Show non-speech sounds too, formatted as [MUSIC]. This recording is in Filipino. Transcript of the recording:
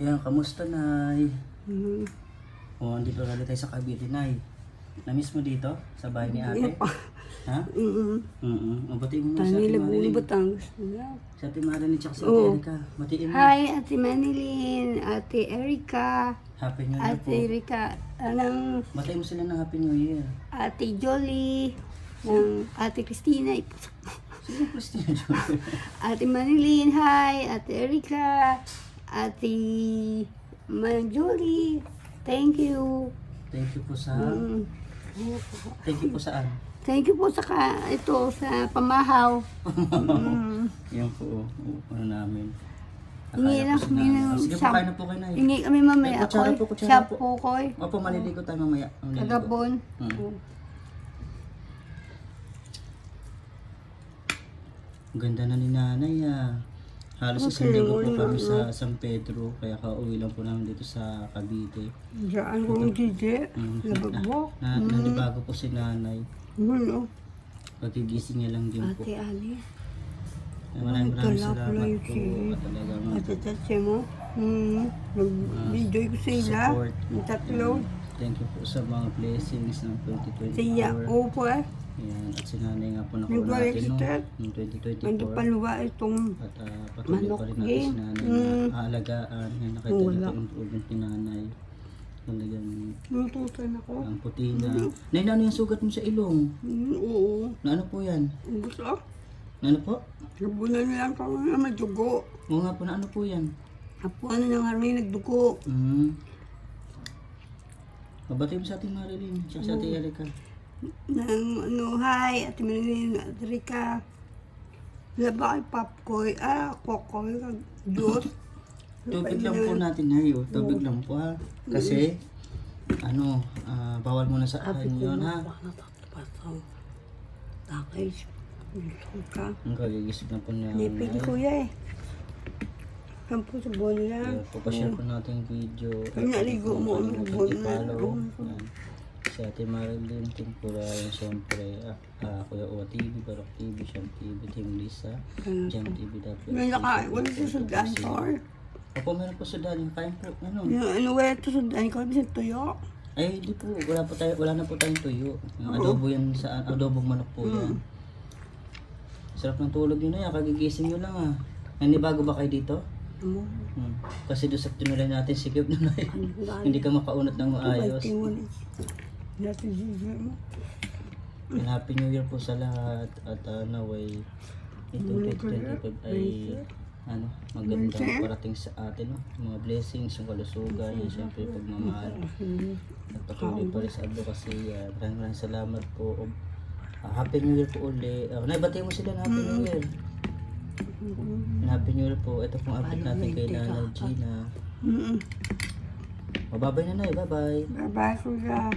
Yan, kamusta, Nay? Mm. O, andito ulit tayo sa Cavite, Nay. Namiss mo dito? Sa bahay ni ate? Ha? Mm. Mm-mm. Mabuti mo na sa ate Marilyn. Batangas. Sa ate Marilyn tsaka sa ate Oo. Erika. Matiin mo. Hi, Ate Manilyn, Ate Erika, Happy New Year po. Ate Erika, anong Matiin mo sila ng Happy New Year. Ate Jolie, ng Ate Christina, Sino Christina Junior? [LAUGHS] Ate Manilyn, hi, Ate Erika, Ate Man Jolie, thank you. Thank you po sa... Mm. Thank you po saan? Thank you po sa ka, ito sa pamahaw. Mm. Yan po, oh, ano namin. Ko si kami ng Oh, Sige po, kain na po kayo na Hingi kami mamaya Eh, kutsara ako. po, kutsara Siya po. po koy. Opo, maliligo tayo mamaya. Maliligo. Kagabon. Mm. Ang Ganda na ni nanay ah. Halos Okay, isang linggo po kami na. sa San Pedro, kaya kauwi lang po namin dito sa Cavite. Diyan ko ang DJ. Mm. Lababo. Na, nanibago po si nanay. Ano? Pagkigising niya lang din po. Ate Ali. Ay, Maraming maraming salamat po. yung si- At mo. Hmm. Nag-video ko sa ila. support. Yung tatlo. Thank you po sa mga blessings ng 2024. Siya. Opo eh. Ayan, at si nanay nga po Yung nakuha natin no, registered. ng Nando 2024. paluwa itong At ah, patuloy Manok pa rin natin din. si nanay Mm. na aalagaan. Yan, nakita niyo wala. po yung improvement ni nanay. Talagang lutusan ako. ang puti na. Nay, na ano yung sugat mo sa ilong? Hmm, oo. Na ano po yan? Gusto. Na ano po? Nabunan lang ako na may dugo. Oo nga po, na ano po yan? Apo ano nang harami nagdugo. Mm. Mabati mo sa ating Marilyn, siya sa ating Erika. Nang ano, hi, at Manilin, at Rika. Laba kay Popcoy. Ah, Kokoy. Diyos. [LAUGHS] Tubig lang po natin ngayon, tubig lang po ha. Kasi, ano, ah, bawal muna sa akin yun ha. Takay. Gusto ka. Ang kagigisip na po niya. Nipid ko ya eh. Kampo sa buwan lang. Kaya po pa-share po natin yung video. Ay, naligo mo, ano, Kalimutan buwan na. Si Ate Marilyn, Tempura, yung siyempre, ah, ah, Kuya Uwa TV, Barok TV, Siyam TV, Team Lisa, Jam TV, Dapat. May naka, wala sa sudan ko. Opo, meron po sudan. Yung kain po, ano. Yung ano, wala to sudan ko. Bisa tuyo. Ay, hindi po. Wala po tayo, wala na po tayong tuyo. Yung adobo yan sa adobong manok po yan. Sarap ng tulog nyo na yan. Kagigising nyo lang ah. Nanibago ba kayo dito? Ano? Hmm. Kasi doon sa tinulay natin, sikip na na yun. Hindi ka makaunat ng maayos. Mo. Happy New Year po sa lahat. At uh, naway itong 2025 ay ano, magandang parating sa atin. No? Mga blessings, yung kalusugan, yung siyempre pagmamahal. At patuloy pa rin sa advocacy. Uh, maraming maraming salamat po. Ah, Happy New Year po uli. Uh, naibati mo sila ng Happy New Year. Happy New Year po. Ito pong update natin kay Nanay Gina. Mm-mm. Mababay na na Bye-bye. Bye-bye, Kuya.